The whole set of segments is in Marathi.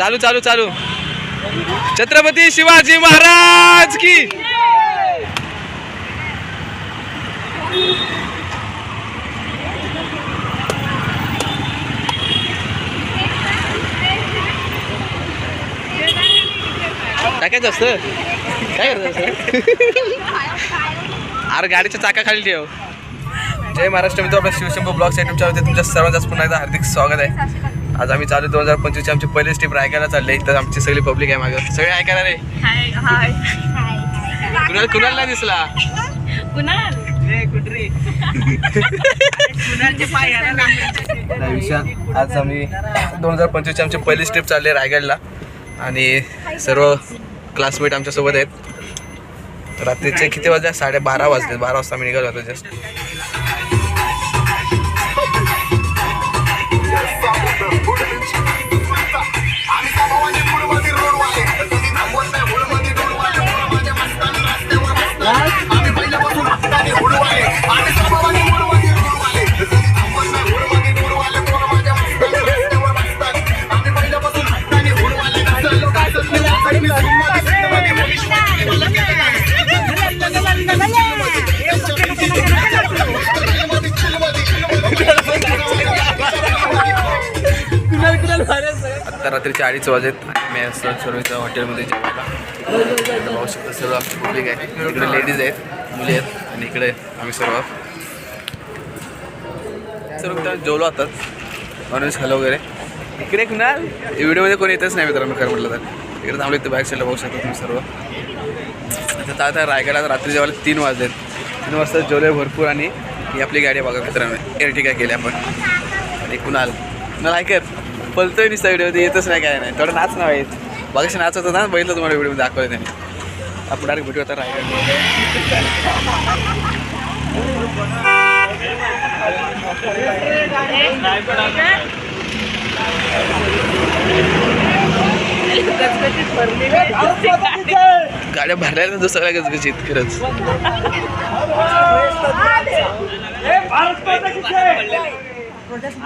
चालू चालू चालू. छत्रपती शिवाजी महाराज की. टाकायचं असतं? काय करायचं अरे गाडीच्या चाकाखाली ठेव. जय महाराष्ट्र मित्र आपल्या शिवशंभू ब्लॉग युट्यूब तुमच्या तुमच्या सर्वांचं पुन्हा एकदा हार्दिक स्वागत आहे. आज आम्ही चालू दोन हजार पंचवीसची. आमची पहिली स्टेप ऐकायला चालले तर आमची सगळी पब्लिक आहे मागं. सगळे ऐकायला रे कुणाल कुणाल नाही दिसला विशाल आज आम्ही दोन हजार पंचवीसची आमची पहिली स्टेप चालली आहे रायगडला. आणि सर्व क्लासमेट आमच्यासोबत आहेत. रात्रीचे किती वाजले? साडे बारा वाजले. बारा वाजता आम्ही निघालो होतो जस्ट आता रात्रीचे अडीच वाजेत मी असं सर्वच्या हॉटेलमध्ये जेवायला. पाहू शकता सर्व आमची पब्लिक आहे. इकडे लेडीज आहेत मुली आहेत आणि इकडे आम्ही सर्व. सर्व जेवलो आताच. नॉनव्हेज खालं वगैरे. इकडे कुणाल व्हिडिओमध्ये कोणी येतच नाही मित्रांनो खरं म्हटलं तर. इकडे थांबले इथं बॅक साईडला बघू शकता तुम्ही सर्व. आता आता रायगडात रात्री जेवायला तीन वाजले तीन वाजता जेवले भरपूर आणि ही आपली गाडी बघा मित्रांनो. एरटिका केली आपण. आणि कुणाल. कुणाल ऐकत पलतोय निसता व्हिडिओमध्ये येतच नाही काय नाही. थोडं नाच नाव येत. बघाशी नाच होतं ना बघितलं तुम्हाला व्हिडिओमध्ये दाखवलं त्यांनी. आपण डायरेक्ट भेटू आता रायगड. गाड्या भरल्या ना सगळ्या गजगजीत खरंच.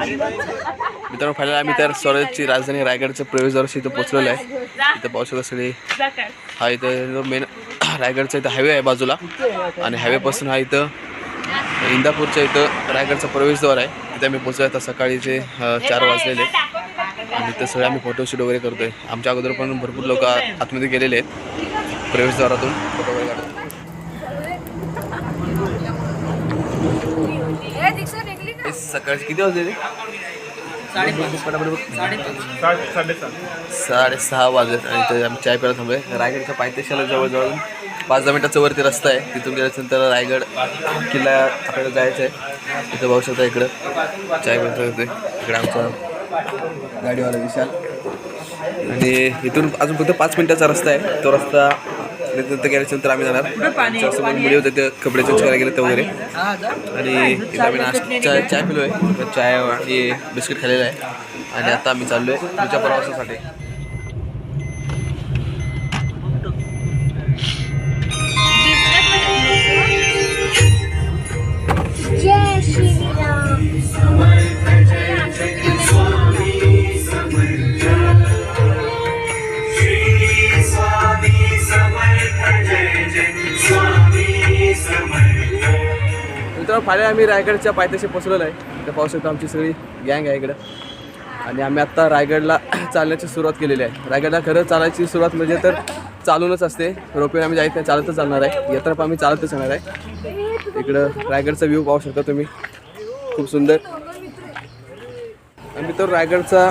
मित्रांनो फायनल आम्ही तर स्वराज्याची राजधानी रायगडच्या प्रवेशद्वाराशी इथं पोहोचलेलो आहे. इथं पाहू शकता सगळे. हा इथं जो मेन रायगडचा इथं हायवे आहे बाजूला. आणि हायवेपासून हा इथं इंदापूरच्या इथं रायगडचा प्रवेशद्वार आहे. तिथे आम्ही पोहोचलो आता सकाळीचे चार वाजलेले. आणि ते सगळे आम्ही फोटोशूट वगैरे करतोय. आमच्या अगोदर पण भरपूर लोक आतमध्ये गेलेले आहेत. प्रवेशद्वारातून फोटो वगैरे काढतो सकाळचे किती वाजले साडेसहा वाजत आणि आम्ही चाय प्यायला थांबलोय. रायगडच्या पायथ्याशाला जवळजवळ पाच दहा मिनिटाचं वरती रस्ता आहे. तिथून गेल्यानंतर रायगड किल्ला आपल्याला जायचं आहे तिथं पाहू शकता इकडं. चाय प्यायला इकडे आमचा गाडीवाला विशाल. आणि इथून अजून फक्त पाच मिनिटाचा रस्ता आहे. तो रस्ता नंतर गेल्यानंतर आम्ही जाणार. आमच्यासोबत मुली होते ते कपडे चेंज करायला गेले ते वगैरे. आणि इथं आम्ही नाश्ता चाय चाय पिलो आहे चाय आणि बिस्किट खाल्लेलं आहे. आणि आता आम्ही चाललो आहे पुढच्या प्रवासासाठी. जय श्रीराम. मित्रांनो फायनली आम्ही रायगडच्या पायथ्याशी पोचलेलो आहे. त्या पाहू शकतो आमची सगळी गँग आहे इकडं. आणि आम्ही आत्ता रायगडला चालण्याची सुरुवात केलेली आहे. रायगडला खरं चालायची सुरुवात म्हणजे तर चालूनच असते. रोपवे आम्ही जायचं नाही चालतच चालणार आहे. यात्रा पण आम्ही चालतच येणार आहे. इकडं रायगडचा व्ह्यू पाहू शकता तुम्ही. खूप सुंदर. आम्ही तर रायगडचा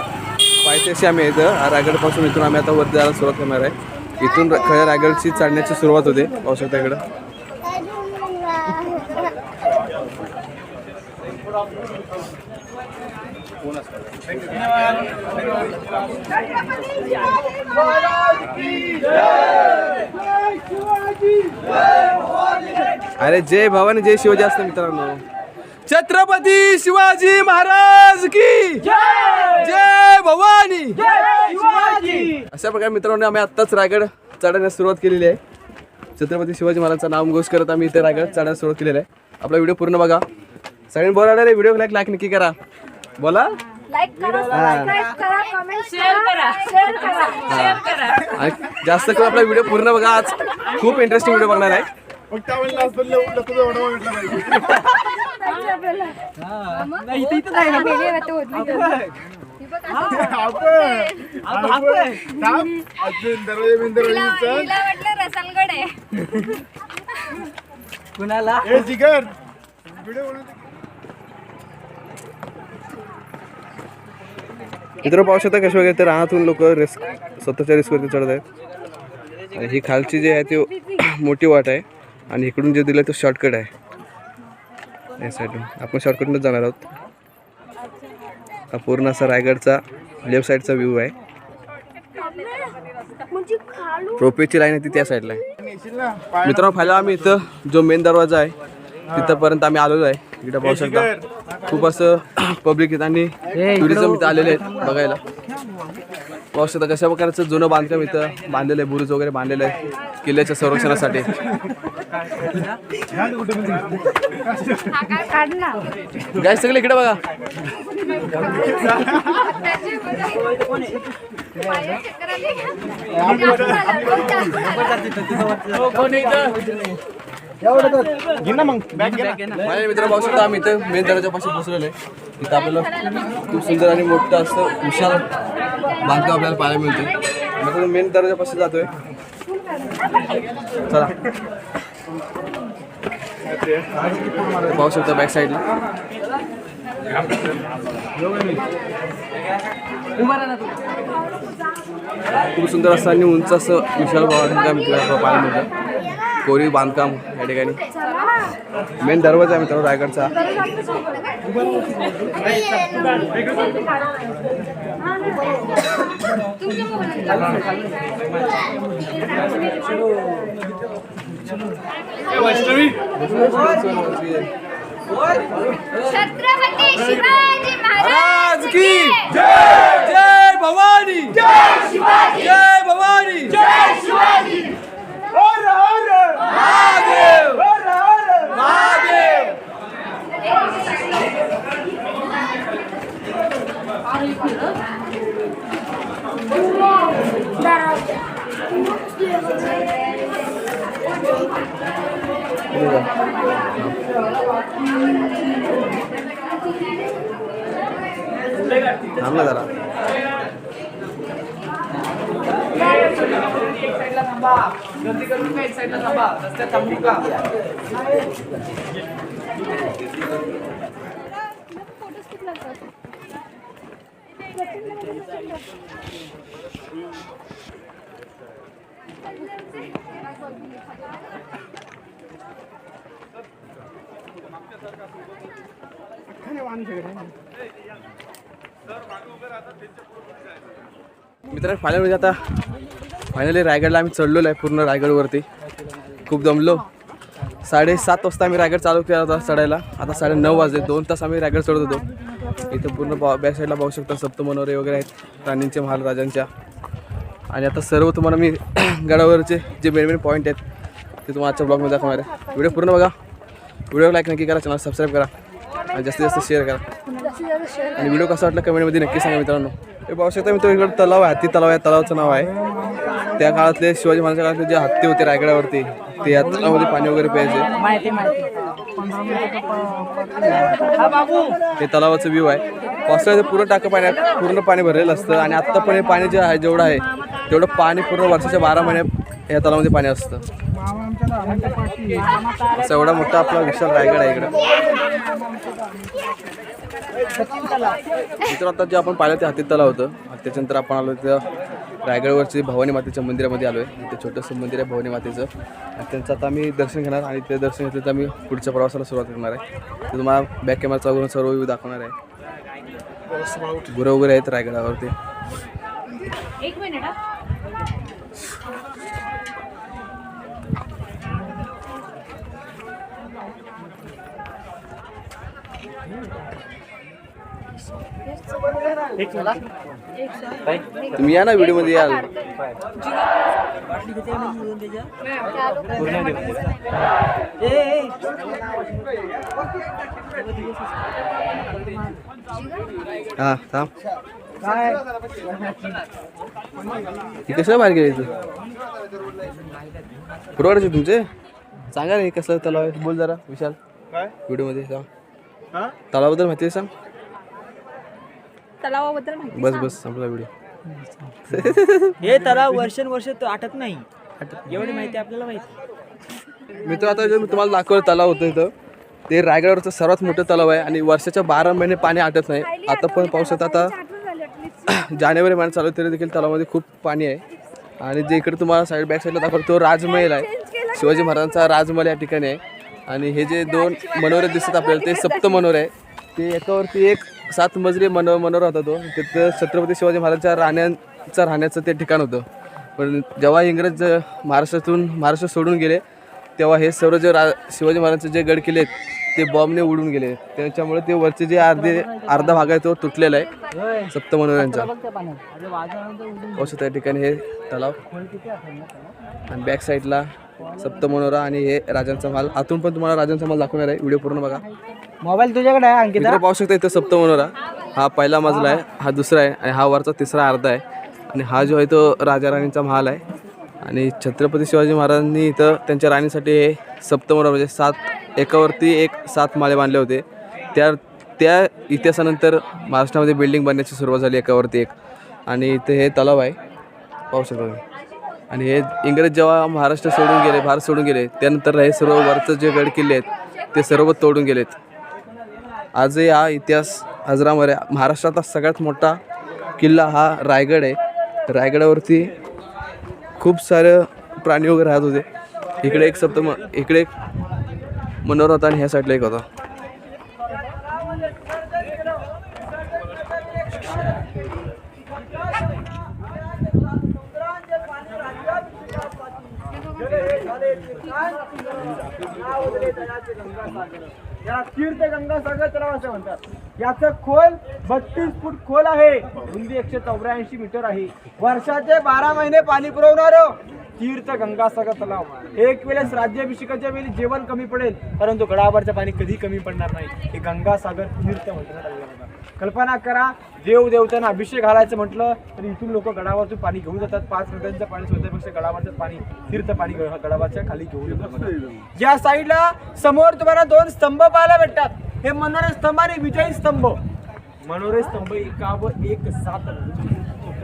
पायथ्याशी आम्ही येतं रायगडपासून इथून आम्ही आता वरती जायला सुरुवात करणार आहे. इथून खरं खऱ्या रायगडची चढण्याची सुरुवात होते. पाहू शकता इकडं. अरे जय भवानी जय शिवाजी असतं मित्रांनो. छत्रपती शिवाजी महाराज की जय! भवानी! अशा प्रकारे मित्रांनो आम्ही आत्ताच रायगड चढण्यास सुरुवात केलेली आहे. छत्रपती शिवाजी महाराजांचं नाम घोष करत आम्ही इथे रायगड चढण्यास सुरुवात केलेली आहे. आपला व्हिडिओ पूर्ण बघा. सगळ्यांनी बोला रे व्हिडिओ लाईक लाईक नक्की करा. बोला. लाईक करा सबस्क्राईब करा कमेंट शेअर करा शेअर करा. शेअर करा. आणि जास्त करून आपला व्हिडिओ पूर्ण बघा आज. खूप इंटरेस्टिंग व्हिडिओ बघणार आहे. कुणाला? मित्र पाहू शकता कशा वगैरे ते रानातून लोक रिस्क स्वतःच्या रिस्कवरती चढत आहेत. आणि ही खालची जी आहे ती मोठी वाट आहे आणि इकडून जे दिलं तो शॉर्टकट आहे. या साईडून आपण शॉर्टकटनंच जाणार आहोत. हा पूर्ण असा रायगडचा लेफ्ट साईडचा व्ह्यू आहे. म्हणजे खालू रोपवेची लाईन आहे ती त्या साईडला आहे. मित्रांनो फायला आम्ही इथं जो मेन दरवाजा आहे तिथंपर्यंत आम्ही आलेलो आहे. इकडे पाहू शकता. खूप असं पब्लिक इथं आणि टुरिझम इथं आलेले आहेत बघायला. पाहू शकता कशा प्रकारचं जुनं बांधकाम इथं बांधलेलं आहे बुरुज वगैरे बांधलेलं आहे किल्ल्याच्या संरक्षणासाठी. काढ ना काय सगळे इकडे बघा. माझ्या मित्र पाहू शकता आम्ही इथं मेन आहे. इथं आपल्याला खूप सुंदर आणि मोठं असं विशाल बांधकाम आपल्याला पाहायला मिळते मग मेन दरवाजापाशी जातोय. चला. पाहू शकता बॅक साईडला खूप सुंदर असं आणि उंच असं विशाल आपल्याला पाहायला मिळतं कोरीव बांधकाम या ठिकाणी. मेन दरवाजा आहे मित्रांनो रायगडचा. छत्रपती शिवाजी महाराज महाराज की जय! जय भवानी! जय शिवाजी! जय भवानी! जय शिवाजी! நல்லதரா थांबा. गर्दी करून का एक साईडला थांबा. रस्त्यात थांबू का? मित्र फायनल म्हणजे आता फायनली रायगडला आम्ही चढलेलो आहे पूर्ण रायगडवरती. खूप दमलो. साडेसात वाजता आम्ही रायगड चालू केला होता चढायला. आता साडे नऊ वाजले. दोन तास आम्ही रायगड चढत होतो. इथं पूर्ण बा बॅक साईडला पाहू शकता सप्त मनोरे वगैरे आहेत राणींचे महाल राजांच्या आणि आता सर्व तुम्हाला मी गडावरचे जे मेन मेन पॉईंट आहेत ते तुम्हाला आजच्या ब्लॉगमध्ये दाखवणार आहे. व्हिडिओ पूर्ण बघा. व्हिडिओ लाईक नक्की करा चॅनल सबस्क्राईब करा. आणि जास्तीत जास्त शेअर करा. आणि व्हिडिओ कसा वाटला कमेंटमध्ये नक्की सांगा मित्रांनो. हे पाहू शकता मित्र इकडे तलाव आहे हत्ती तलाव आहे तलावाचं नाव आहे. त्या काळातले शिवाजी महाराजांच्या काळातले जे हत्ती होते रायगडावरती ते या तलावामध्ये पाणी वगैरे प्यायचे. हा तलावाचं व्ह्यू आहे. पावसाळ्यात पूर्ण टाकं पाण्यात पूर्ण पाणी भरलेलं असतं आणि आत्ता पण हे पाणी जे आहे जेवढं आहे तेवढं पाणी पूर्ण वर्षाच्या बारा महिन्यात या तलावामध्ये पाणी असतं. असा एवढा मोठा आपला विशाल रायगड आहे इकडं. मित्र आता जे आपण पाहिलं ते हाती तलाव होतं. त्याच्यानंतर आपण आलो तिथं रायगडवरचे भवानी मातेच्या मंदिरामध्ये आलो आहे ते छोटंसं मंदिर आहे भवानी मातेचं. आणि त्यांचं आता आम्ही दर्शन घेणार आणि ते दर्शन घेतलं तर आम्ही पुढच्या प्रवासाला सुरुवात करणार आहे. ते तुम्हाला बॅक कॅमेरा चालवून सर्व व्ह्यू दाखवणार आहे. गुरं वगैरे आहेत रायगडावरती. एक मिनिट हा. तुम्ही या ना व्हिडिओमध्ये याल हां थांब. हे कसं बाहेर गेले तू पुरवाडाचे तुमचे? सांगा रे कसं तलाव आहे? बोल जरा विशाल. काय? व्हिडिओमध्ये सांग तलावाबद्दल माहिती आहे सांग. तलावाबद्दल माहिती बस बस संपला व्हिडिओ हे तलाव वर्षानुवर्ष तो आटत नाही. एवढी माहिती आपल्याला माहिती. मित्र आता जे मी तुम्हाला दाखवलं तलाव होतं इथं ते रायगडावरचं सर्वात मोठं तलाव आहे आणि वर्षाच्या बारा महिने पाणी आटत नाही. आता पण पावसात आता जानेवारी महिन्यात चालू आहे, तरी देखील तलावामध्ये खूप पाणी आहे. आणि जे इकडे तुम्हाला साईड बॅक साईडला दाखवतो तो राजमहल आहे. शिवाजी महाराजांचा राजमहल या ठिकाणी आहे. आणि हे जे दोन मनोरे दिसतात आपल्याला ते सप्त मनोरे आहे. ते एकावरती एक सात मजली मनो मनोहर होता तो. तिथं छत्रपती शिवाजी महाराजांच्या राण्यांचं राहण्याचं ते ठिकाण होतं. पण जेव्हा इंग्रज महाराष्ट्रातून महाराष्ट्र सोडून गेले तेव्हा हे सर्व जे रा शिवाजी महाराजांचे जे गड किल्ले आहेत ते बॉम्बने उडून गेले. त्याच्यामुळे ते वरचे जे अर्धे अर्धा भाग आहे तो तुटलेला आहे. सप्त मनोऱ्यांचा पावसात त्या ठिकाणी हे तलाव. आणि बॅक साईडला सप्त मनोरा आणि हे राजांचा माल आतून पण तुम्हाला राजांचा माल दाखवणार आहे. व्हिडिओ पूर्ण बघा. मोबाईल तुझ्याकडे आहे अंकिता. मित्र पाहू शकता इथं सप्त मनोरा. हा पहिला मजला आहे हा दुसरा आहे आणि हा वरचा तिसरा अर्धा आहे. आणि हा जो आहे तो राजा राणीचा महाल आहे. आणि छत्रपती शिवाजी महाराजांनी इथं त्यांच्या राणीसाठी हे सप्तमोरा म्हणजे सात एकावरती एक सात माळे बांधले होते. त्या त्या इतिहासानंतर महाराष्ट्रामध्ये बिल्डिंग बांधण्याची सुरुवात झाली एकावरती एक. आणि इथे हे तलाव आहे. पाहू शकता आणि हे इंग्रज जेव्हा महाराष्ट्र सोडून गेले भारत सोडून गेले त्यानंतर हे सर्व वरचं जे गड किल्ले आहेत ते सर्व तोडून गेलेत. आजही हा इतिहास अजरामर आहे. महाराष्ट्रातला सगळ्यात मोठा किल्ला हा रायगड आहे. रायगडावरती खूप सारे प्राणी वगैरे राहत होते. इकडे एक सप्तम इकडे एक मनोरा होता आणि ह्या साईडला एक होता. याला तीर्थ गंगा सागर तलाव असं म्हणतात. याचं खोल बत्तीस फूट खोल आहे. रुंदी एकशे चौऱ्याऐंशी मीटर आहे. वर्षाचे बारा महिने पाणी पुरवणार तीर्थ गंगासागर तलाव. एक वेळेस राज्याभिषेकाच्या वेळी जेवण कमी पडेल परंतु गडावरचं पाणी कधी कमी पडणार नाही. हे गंगासागर तीर्थ म्हणतात. कल्पना करा देव देवतांना अभिषेक घालायचं म्हटलं तर इथून लोक गडावरतून पाणी घेऊन जातात. पाच नद्यांचं पाणी स्वतःपेक्षा गडावरचं पाणी तीर्थ पाणी गडावरच्या खाली घेऊन येतात या साईडला समोर तुम्हाला दोन स्तंभ पाहायला भेटतात. हे मनोरे स्तंभ आणि विजयी स्तंभ. मनोरे स्तंभ एकावर एक सात.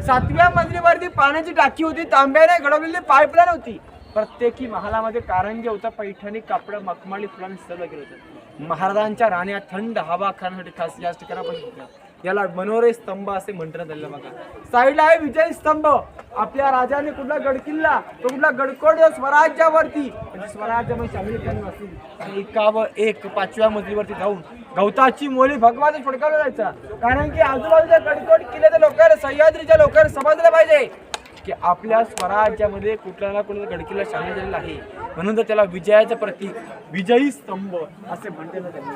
सातव्या मजलीवरती पाण्याची टाकी होती. तांब्याने घडवलेली पाईपलाईन होती. प्रत्येकी महालामध्ये कारंजे होता पैठणी कापड मखमाली फुलांनी सर्व केलं होतं. महाराजांच्या राण्या थंड हवा खाण्यासाठी खास याच ठिकाणापासून होत्या. याला मनोरे स्तंभ असे म्हणण्यात आलेलं बघा. साईडला आहे विजय स्तंभ. आपल्या राजाने कुठला गडकिल्ला तो कुठला गडकोट स्वराज्यावरती म्हणजे स्वराज्यामध्ये शामिल केलं असेल आणि एकावर एक पाचव्या मजलीवरती जाऊन गवताची मोली भगवान फडकावला जायचा. कारण की आजूबाजूच्या गडकोट किल्ल्याच्या लोकांना सह्याद्रीच्या लोकांना समजलं पाहिजे. की आपल्या स्वराज्यामध्ये कुठल्या ना कुठल्या गडकिल्ला सामील झालेला आहे. म्हणून तर त्याला विजयाचं प्रतीक विजयी स्तंभ असे म्हणते ना त्यांनी.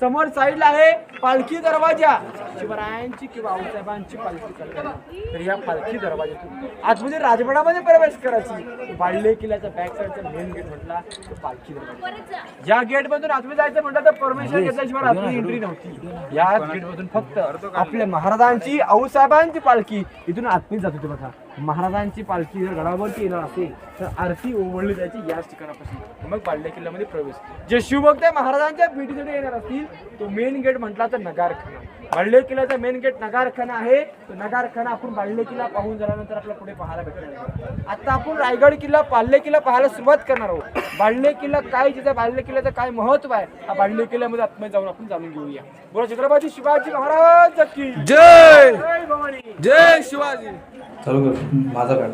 समोर साईडला आहे पालखी दरवाजा. शिवरायांची किंवा आऊसाहेबांची पालखी चालली तर या पालखी दरवाजातून आतमध्ये राजवाडामध्ये प्रवेश करायची. बाळले किल्ल्याचा बॅक साईडचा मेन गेट म्हटला तो पालखी दरवाजा. या गेट मधून आतमध्ये जायचं म्हटलं तर परमेश्वर घेतल्याशिवाय आतमध्ये एंट्री नव्हती. या गेट मधून फक्त आपल्या महाराजांची आऊसाहेबांची पालखी. इथून आतमध्ये जात होती बघा महाराजांची पालखी जर गडावरती येणार असेल तर आरती ओवळली जायची याच ठिकाणापासून. मग बाल्य किल्ल्यामध्ये प्रवेश. जे शिवभक्त महाराजांच्या भेटीसाठी येणार असतील तो मेन गेट म्हटला तर नगारखाना. बाल्य किल्ल्याचा मेन गेट नगारखाना आहे. तो नगारखाना आपण बाल्य किल्ला पाहून झाल्यानंतर आपल्याला पुढे पाहायला भेटणार आहे. आता आपण रायगड किल्ला पाल्य किल्ला पाहायला सुरुवात करणार आहोत. बाल्य किल्ला काय तिथं बाल्य किल्ल्याचं काय महत्त्व आहे हा बाल्य किल्ल्यामध्ये आतमध्ये जाऊन आपण जाणून घेऊया. बोला छत्रपती शिवाजी महाराज की. जय! जय भवानी. जय शिवाजी. चालू कर माझा काढ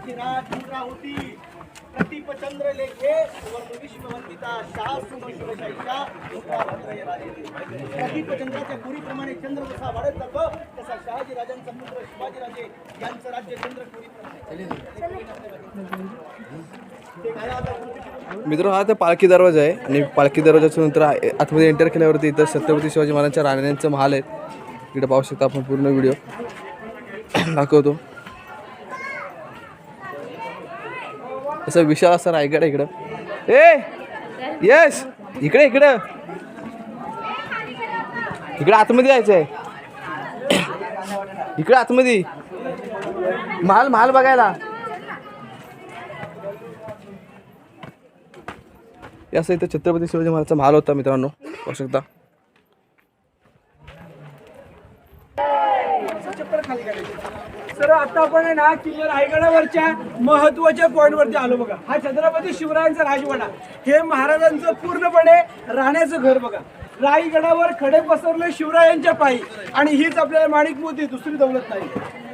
आपल्या रात राजमुद्रा होती. प्रतिपचंद्र लेखे सुवर्ण विश्ववंदिता शाह सुम शिवशाहीच्या मुद्रावंत प्रतिपचंद्राच्या पुरीप्रमाणे चंद्र जसा वाढत जातो तसा शहाजी राजांचा पुत्र शिवाजी यांचं राज्य चंद्र ते मित्र हा तर पालखी दरवाजा आहे आणि पालखी दरवाजाच्या नंतर आतमध्ये एंटर केल्यावरती इथं छत्रपती शिवाजी महाराजांच्या राण्यांचं महाल आहे. इकडे पाहू शकता आपण पूर्ण व्हिडिओ. दाखवतो. असं विशाल असं रायगड इकडं ए येस. इकडे इकडं. इकडे आतमध्ये जायचं आहे इकडे आतमध्ये. महाल महाल बघायला. असं इथं छत्रपती शिवाजी महाराजचा महाल होता मित्रांनो. पाहू शकता चप्पल खाली तर सर आता आपण आहे ना किल्ला रायगडावरच्या महत्त्वाच्या पॉइंट वरती आलो बघा. हा छत्रपती शिवरायांचा राजवाडा. हे महाराजांचं पूर्णपणे राहण्याचं घर बघा. रायगडावर खडे पसरले शिवरायांच्या पायी. आणि हीच आपल्याला माणिक मोती दुसरी दौलत नाही.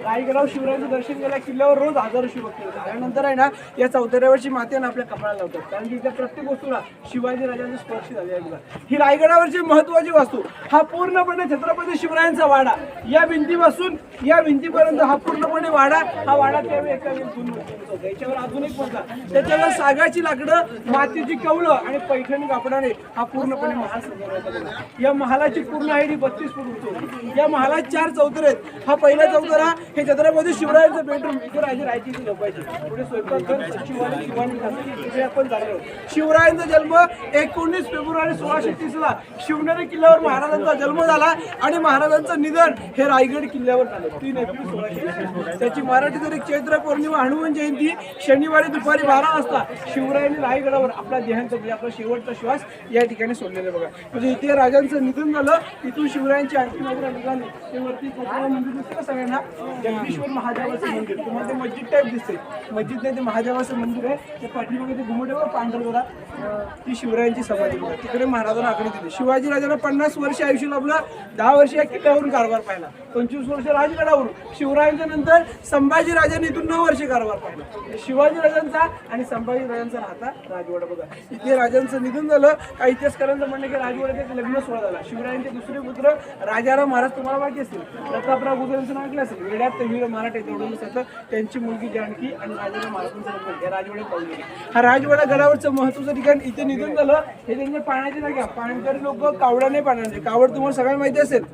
रायगडावर शिवरायांचं दर्शन केल्या किल्ल्यावर रोज हजारो शिवभक्त येतात. त्यानंतर आहे ना या चौथऱ्यावरची माती आहे ना आपल्या कपड्याला लावतात. कारण की त्या प्रत्येक वस्तूला शिवाजी स्पर्श झाले आहे ही रायगडावरची महत्वाची वास्तू हा पूर्णपणे छत्रपती शिवरायांचा वाडा. या भिंतीपासून या भिंतीपर्यंत हा पूर्णपणे वाडा हा वाडा त्यावेळी एका वेळेस याच्यावर अजून एक मजला त्याच्यावर सागाची लाकडं मातीची कवलं आणि पैठणी कापडाने हा पूर्णपणे महाल या महालाची पूर्ण आयडी बत्तीस फूट उंच या महालात चार चौथरे आहेत. हा पहिला चौथरा हे छत्रपती शिवरायांचं बेडरूम इथे राहायचे राहायची इथे झोपायची पुढे स्वयंपाकघर सचिवालय शिवाजी आपण जाणार आहोत. शिवरायांचा जन्म एकोणीस फेब्रुवारी सोळाशे तीस ला शिवनेरी किल्ल्यावर महाराजांचा जन्म झाला आणि महाराजांचं निधन हे रायगड किल्ल्यावर झालं. तीन एप्रिल सोळाशे त्याची मराठी तरी चैत्र पौर्णिमा हनुमान जयंती शनिवारी दुपारी बारा वाजता शिवरायांनी रायगडावर आपला देहांत म्हणजे आपला शेवटचा श्वास या ठिकाणी सोडलेला बघा. म्हणजे इथे राजांचं निधन झालं इथून शिवरायांची अंतिम यात्रा निघाली ते वरती मंदिर सगळ्यांना? जगदीश्वर महादेवाचं मंदिर. तुम्हाला ते मस्जिद टाईप दिसते मस्जिद नाही ते महादेवाचं मंदिर आहे. ते पाठीमागे ते घुमटेवर पांढर ती शिवरायांची समाधी बघा. तिकडे महाराजांना आकडे दिले. शिवाजी राजाला पन्नास वर्ष आयुष्य लाभला. दहा वर्ष या किल्ल्यावरून कारभार पाहिला. पंचवीस वर्ष राजगडावरून. शिवरायांच्या नंतर संभाजी राजांनी इथून नऊ वर्ष कारभार पाहिला. म्हणजे शिवाजी राजांचा आणि संभाजी राजांचा राहता राजवाडा बघा. इथे राजांचं निधन झालं. काही इतिहासकारांचं म्हणणं की राजवाड्यात एक लग्न सोहळा झाला. शिवरायांचे दुसरे पुत्र राजाराम महाराज तुम्हाला माहिती असतील प्रतापराव गुजरांचं नाव ऐकलं असेल. वेड्यात वीर मराठे तेवढं होतं त्यांची मुलगी जानकी आणि राजाराम महाराजांचं लग्न या राजवाड्यात पाहून गेले हा राजवाडा गडावरचं महत्वाचं ठिकाण इथे निधन झालं हे त्यांच्या पाण्याची जागा पाणकरी लोक कावडाने पाण्याचे कावड तुम्हाला सगळ्यांना माहिती असेल.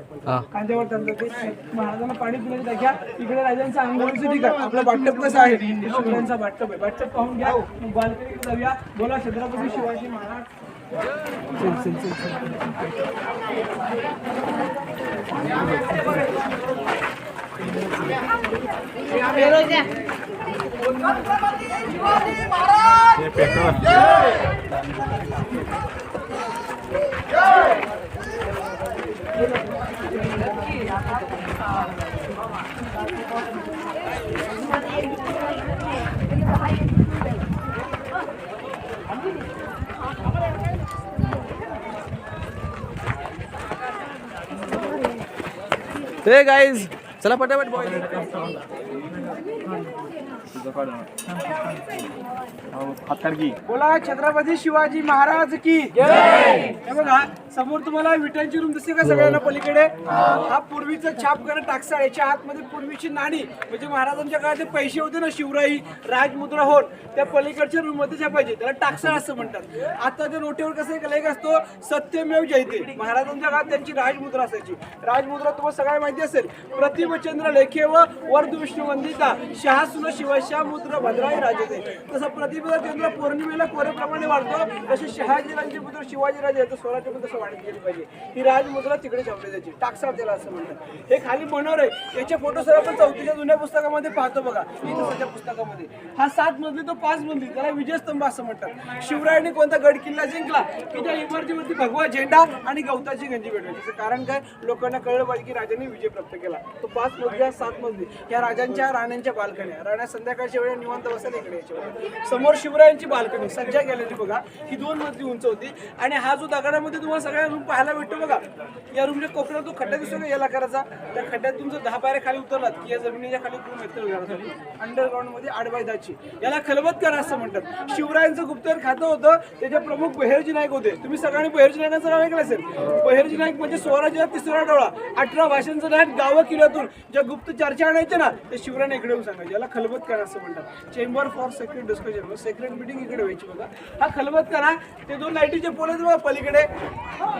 खांद्यावर चालतात ते महाराजांना पाणी पिण्याची जागा इकडे राजांचं आंघोळीचं ठिकाण आपलं बाटप कसं आहे? शिवरायांचा बाटप आहे. बाटप पाहून घ्या बालकनीत जाऊया? बोला छत्रपती शिवाजी महाराज. हे गाईज चला पटापट बॉय बोला छत्रपती शिवाजी महाराज की. हे बघा समोर तुम्हाला विटांची रूम दिसते का सगळ्यांना पलीकडे? हा पूर्वीचा छापखाना टाकसाळ याच्या आतमध्ये पूर्वीची नाणी. म्हणजे महाराजांच्या काळात पैसे होते ना शिवराई राजमुद्रा होत त्या पलीकडच्या रूममध्ये छापायचे त्याला टाकसाळ असं म्हणतात. आता त्या नोटेवर कसं एक लेख असतो सत्यमेव जयते. महाराजांच्या काळात त्यांची राजमुद्रा असायची. राजमुद्रा तुम्हाला सगळ्या माहिती असेल प्रतिमचंद्र लेखे व वर्ध विष्णू वंदिता शहासुन शिवशा मुद्रा भद्राई राजते. तसं प्रतिभा चंद्र पौर्णिमेला कोरेप्रमाणे वाढतो तसे शहाजीराजे पुत्र शिवाजीराजे स्वराज्य वाढत गेली पाहिजे. ही राजमुद्रा तिकडे छापली जायची. टाकसाळ त्याला असं म्हणतात. हे खाली मनोर आहे. याचे फोटो सर आपण चौथीच्या जुन्या पुस्तकामध्ये पाहतो बघा. इथं पुस्तकामध्ये. हा सात मजली तो पाच मजली. त्याला विजयस्तंभ असं म्हणतात. शिवरायांनी कोणता गड किल्ला जिंकला? की त्या इमारतीवरती भगवा झेंडा आणि गवताची गंजी भेटली. त्याचं कारण काय? लोकांना कळलं पाहिजे की राजांनी विजय प्राप्त केला. तो पाच मजली हा सात मजली. या राजांच्या राण्यांच्या बाल्कन्या. राण्या संध्याकाळच्या वेळेला निवांत बसायला इकडे समोर शिवरायांची बाल्कनी सज्जा गॅलरी बघा. ही दोन मजली उंच होती. आणि हा जो दगडामध्ये तुम्हाला सगळ्या रूम पाहायला भेटतो बघा. या रूमच्या कोपऱ्याला तो खड्डा दिसतो का? करायचा. त्या खड्ड्यात तुमचं दहा पायऱ्या खाली उतरलात की या जमिनीच्या खाली रूम येतो घरासाठी अंडरग्राऊंडमध्ये आडबायदाची याला खलबतकर असं म्हणतात. शिवरायांचं गुप्तहेर खातं होतं. त्याचे प्रमुख बहिर्जी नाईक होते. तुम्ही सगळ्यांनी बहिर्जी नायकांचं नाव ऐकलं असेल? बहिर्जी नाईक म्हणजे स्वराज्या तिसरा डोळा. अठरा भाषांचं नाईक गावं किल्ल्यातून. ज्या गुप्त चर्चा आणायच्या ना ते शिवरायांना इकडे येऊन सांगायचे. याला खलबतकार असं म्हणतात. Chamber for secret discussion secret meeting इकडे व्हायची बघा. हा खलबतकर हा ते दोन लाईटीचे पोल आहेत बघा पलीकडे.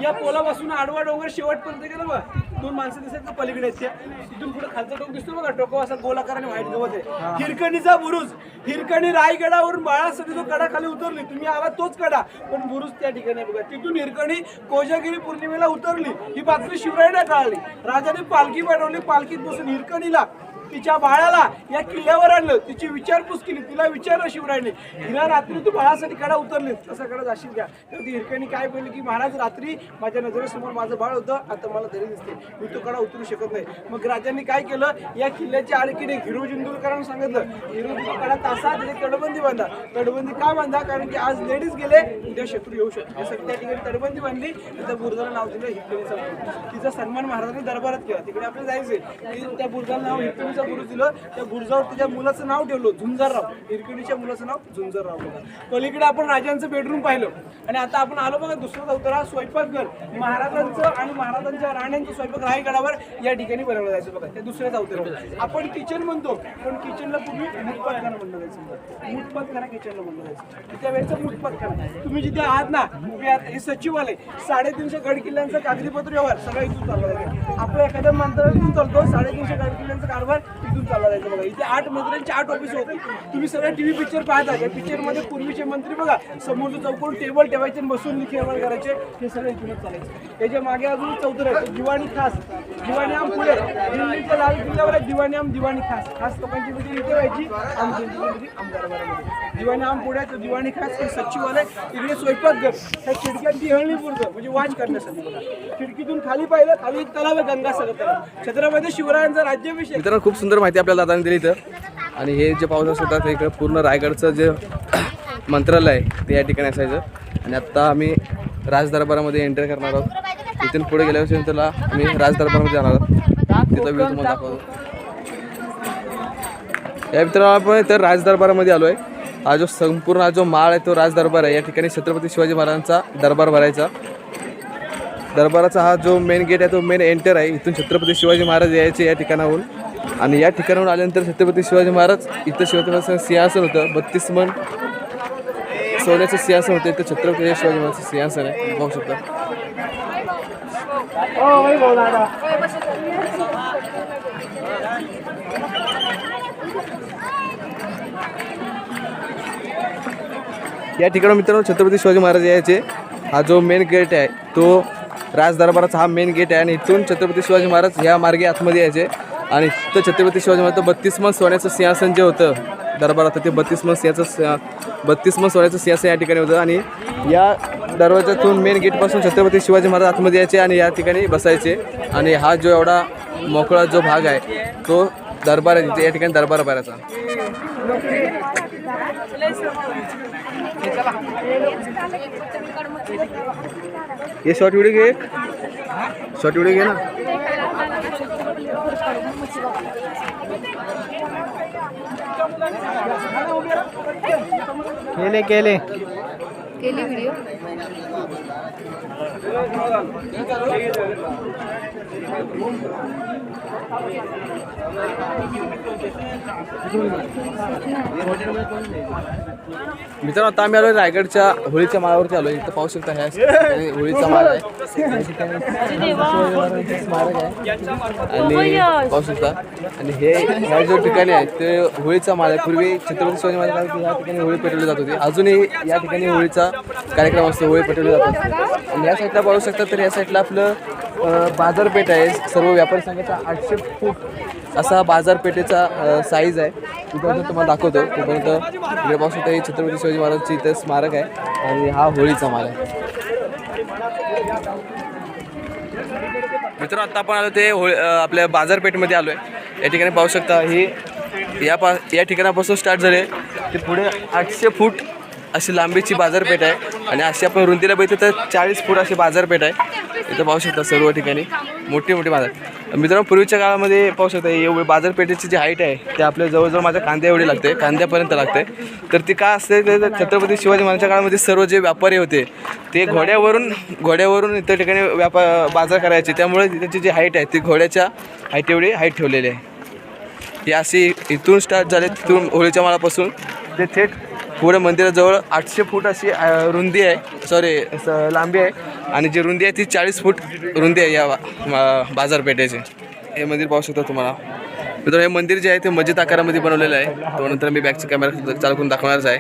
या पोलापासून आडवा डोंगर शेवटपर्यंत गेलं बघा. दोन माणसं दिसत ना पलीकडे त्या तिथून पुढे खालचा टोक दिसतो बघा टोको असा गोलाकार आणि व्हाईट गवत आहे. हिरकणीचा बुरुज हिरकणी रायगडावरून बाळासाठी जो कडा खाली उतरली. तुम्ही आला तोच कडा पण बुरुज त्या ठिकाणी बघा. तिथून हिरकणी कोजागिरी पौर्णिमेला उतरली. ही बातमी शिवरायला कळाली राजाने पालखी पाठवली पालखीत बसून हिरकणीला तिच्या बाळाला या किल्ल्यावर आणलं. तिची विचारपूस केली. तिला विचारलं शिवरायने. तिला रात्री तू बाळासाठी कडा उतरलीस. तसं कडा जाशील का? तर ती हिरकणी काय बोलली की महाराज रात्री माझ्या नजरेसमोर माझं बाळ होतं. आता मला तरी दिसते मी तो कडा उतरू शकत नाही. मग राजांनी काय केलं? या किल्ल्याच्या आडकीने हिरो जिंदूरकरांना सांगितलं. हिरो कडा तासा तिथे तटबंदी बांधा. तटबंदी का बांधा? कारण की आज लेडीज गेले उद्या शत्रू येऊ शकतो यासाठी त्या ठिकाणी तटबंदी बांधली. आणि त्या नाव दिलं हिरकणीचा तिचा सन्मान महाराजांनी दरबारात केला. तिकडे आपलं जायचंय. त्या बुरजाला नाव हिरकणीचा बुरुज दिलं त्या गुरुजावर त्याच्या मुलाचं नाव ठेवलं झुंजारराव. हिरकणीच्या मुलाचं नाव झुंजारराव पलीकडे आपण राजांचं बेडरूम पाहिलं. आणि आता आपण आलो बघा दुसरा चौथरा स्वयंपाकघर महाराजांचं आणि महाराजांच्या राण्यांचं स्वयंपाक रायगडावर या ठिकाणी बनवलं जायचं बघा. त्या दुसऱ्या चौथऱ्यावर आपण किचन म्हणतो पण किचनला तुम्ही मुठपातखाना म्हणलं जायचं मुठपातखाना किचनला म्हणलं जायचं. त्या वेळेचं मुठपातखाना तुम्ही जिथे आहात ना उभे आहात हे सचिवालय. साडेतीनशे गडकिल्ल्यांचं कागदीपत्र व्यवहार. सगळं इथून चालला जायचं आपलं एखाद्या मंत्र इथून चालतो साडेतीनशे गडकिल्ल्यांचा कारभार तिथून चालला जायचं बघा. इथे आठ मंत्र्यांची आठ ऑफिस होती. तुम्ही सगळे टीव्ही पिक्चर पाहता. त्या पिक्चरमध्ये पूर्वीचे मंत्री बघा समोरचं चौकोन टेबल ठेवायचे आणि बसून खेळवण करायचे. हे सगळं इथूनच चालायचं. त्याच्यामागे अजून चौथर आहे. दिवाणी खास. दिवाणी आम पुढे. दिल्लीच्या लाल किल्ल्यावर आहे. दिवाणी आम दिवाणी खास. खास लोकांची मिटिंग इथे व्हायची. आमची दिवाणी आम पुढे दिवाणी खास हे सचिवालय इकडे स्वयंपाकघर ह्या खिडक्यांची दिहळणी पुरतं म्हणजे वाच करण्यासाठी बघा. खिडकीतून खाली पाहिलं खाली एक तलाव आहे. गंगासागर तलाव. छत्रपती शिवरायांचा राज्याभिषेक. खूप सुंदर माहिती आपल्याला दादाने दिली इथं. आणि हे जे पाऊस होतात इकडं पूर्ण रायगडचं जे मंत्रालय आहे ते या ठिकाणी असायचं. आणि आत्ता आम्ही राजदरबारामध्ये एंटर करणार आहोत. इथून पुढे गेल्यावर त्याला आम्ही राजदरबारामध्ये जाणार आहोत. तिथं व्ह्यू तुम्हाला दाखवतो. या मित्रांनो आपण तर राजदरबारामध्ये आलो आहे हा जो संपूर्ण हा जो माळ आहे तो राजदरबार आहे. या ठिकाणी छत्रपती शिवाजी महाराजांचा दरबार भरायचा. दरबाराचा हा जो मेन गेट आहे तो मेन एंटर आहे. इथून छत्रपती शिवाजी महाराज यायचे या ठिकाणाहून. आणि या ठिकाणाहून आल्यानंतर छत्रपती शिवाजी महाराज इथं शिवाजी महाराजांचं सिंहासन होतं बत्तीस मन सोन्याचं सिंहासन होतं इथं छत्रपती शिवाजी महाराजांचं सिंहासन आहे. पाहू शकता. या ठिकाणी मित्रांनो छत्रपती शिवाजी महाराज यायचे. हा जो मेन गेट आहे तो राज दरबाराचा हा मेन गेट आहे आणि इथून छत्रपती शिवाजी महाराज ह्या मार्गे आतमध्ये यायचे. आणि तर छत्रपती शिवाजी महाराज बत्तीस मन सोन्याचं सिंहासन जे होतं दरबारात ते बत्तीस मन सिंहाचं बत्तीस मन सोन्याचं सिंहासन या ठिकाणी होतं. आणि या दरवाजातून मेन गेटपासून छत्रपती शिवाजी महाराज आतमध्ये यायचे आणि या ठिकाणी बसायचे. आणि हा जो एवढा मोकळा जो भाग आहे तो दरबार आहे तिथे या ठिकाणी दरबार भरायचा हे शॉर्ट व्हिडिओ घे. शॉर्ट व्हिडिओ घे ना. केले केले. केली व्हिडिओ मित्रांनो आता आम्ही आलो रायगडच्या होळीच्या माळावरती आलो इथं पाहू शकता ह्या होळीचा माळ आहे. स्मारक आहे आणि पाहू शकता. आणि हे ह्या जो ठिकाणी आहे ते होळीचा माळ आहे. पूर्वी छत्रपती शिवाजी महाराज या ठिकाणी होळी पेटवली जात होती. अजूनही या ठिकाणी होळीचा कार्यक्रम असतो होळी पेटवली जातो आणि या साईडला पाहू शकता तर या साईडला आपलं बाजारपेठ आहे. सर्व व्यापारी संघाचा आठशे फूट असा बाजारपेठेचा साईज आहे. तिथं तुम्हाला दाखवतो. तोपर्यंत इकडे पाहू शकता हे छत्रपती शिवाजी महाराजांची इथं स्मारक आहे आणि हा होळीचा माल आहे. मित्र आता आपण आलो ते होळी आपल्या बाजारपेठमध्ये आलो आहे या ठिकाणी पाहू शकता ही या पा या ठिकाणापासून स्टार्ट झाले ते पुढे आठशे फूट अशी लांबीची बाजारपेठ आहे. आणि अशी आपण रुंदीला बघितलं तर चाळीस फूट अशी बाजारपेठ आहे. इथं पाहू शकता सर्व ठिकाणी. मोठी मोठी बाजार. मित्रांनो पूर्वीच्या काळामध्ये पाहू शकता एवढी बाजारपेठेची जी हाईट आहे ते आपल्या जवळजवळ माझ्या कांद्या एवढी लागते कांद्यापर्यंत लागते. तर ती का असते तर छत्रपती शिवाजी महाराजांच्या काळामध्ये सर्व जे व्यापारी होते ते घोड्यावरून घोड्यावरून इतर ठिकाणी व्यापार बाजार करायचे. त्यामुळे त्याची जी हाईट आहे ती घोड्याच्या हाईट एवढी हाईट ठेवलेली आहे. ही अशी इथून स्टार्ट झाले तिथून होळीच्या माळापासून. ते थेट पुढे मंदिराजवळ आठशे फूट अशी रुंदी आहे. सॉरी लांबी आहे. आणि जी रुंदी आहे ती चाळीस फूट रुंदी आहे या बाजारपेठेची. हे मंदिर पाहू शकता तुम्हाला. मित्र हे मंदिर जे आहे ते मस्जिद आकारामध्ये बनवलेलं आहे. तो नंतर मी बॅकचा कॅमेरा चालू करून दाखवणारच आहे.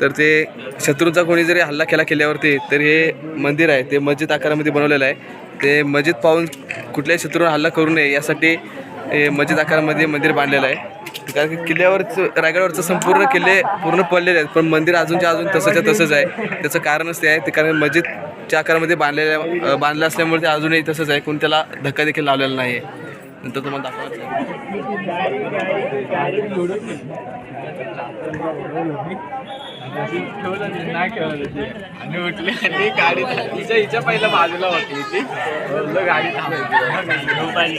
तर ते शत्रूंचा कोणी जरी हल्ला केला केल्यावरती तर हे मंदिर आहे. ते मस्जिद आकारामध्ये बनवलेलं आहे. ते मस्जिद पाहून कुठल्याही शत्रूवर हल्ला करू नये यासाठी हे मस्जिद आकारामध्ये मंदिर बांधलेलं आहे. कारण की किल्ल्यावरचं रायगडवरचं संपूर्ण किल्ले पूर्ण पडलेले आहेत. पण मंदिर अजूनच्या अजून तसंच्या तसंच आहे. त्याचं कारणच ते आहे. ते कारण मस्जिदच्या आकारामध्ये बांधलेल्या बांधलं असल्यामुळे ते अजूनही तसंच आहे. कोण त्याला धक्का देखील लावलेला नाही आहे. नंतर तुम्हाला आणि आणि गाडी तिच्या हिच्या पहिल्या बाजूला होती ती गाडी थांबायची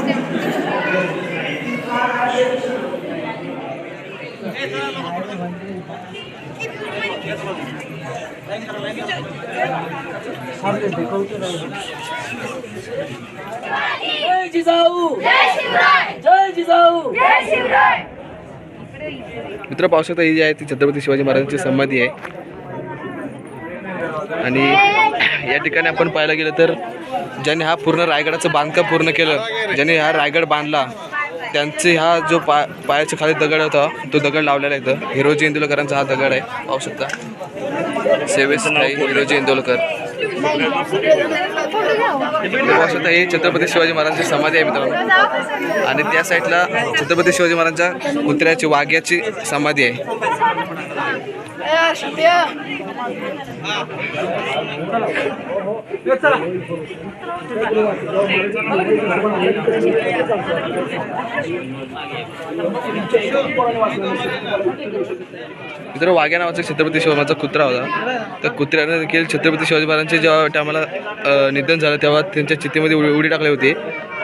मित्र पाहू शकता ही जी आहे ती छत्रपती शिवाजी महाराजांची समाधी आहे. आणि या ठिकाणी आपण पाहायला गेलं तर ज्याने हा पूर्ण रायगडाचं बांधकाम पूर्ण केलं ज्याने हा रायगड बांधला त्यांचे हा जो पा पायाच्या खाली दगड होता तो दगड लावलेला आहे इथं. हिरोजी इंदोलकरांचा हा दगड आहे. पाहू शकता. सेवेस्थायी हिरोजी इंदोलकर पाहू शकता ही छत्रपती शिवाजी महाराजांची समाधी आहे मित्रांनो. आणि त्या साईडला छत्रपती शिवाजी महाराजांच्या कुत्र्याची वाघ्याची समाधी आहे. मित्र वाघ्या नावाचा छत्रपती शिवाचा कुत्रा होता. त्या कुत्र्याने देखील छत्रपती शिवाजी महाराजांचे जेव्हा टायमाला निधन झालं तेव्हा त्यांच्या चितेमध्ये उडी उडी टाकली होती.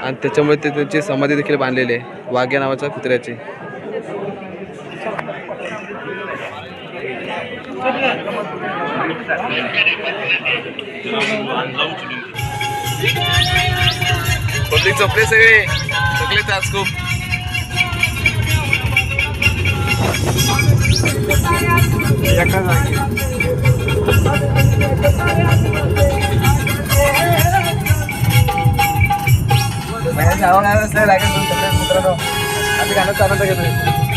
आणि त्याच्यामुळे ते त्यांची समाधी देखील बांधलेली आहे वाघ्या नावाच्या कुत्र्याची. पब्लिक चपले सगळे. थकले तास खूप. मित्रांनो आम्ही गाणं चालवता घेतो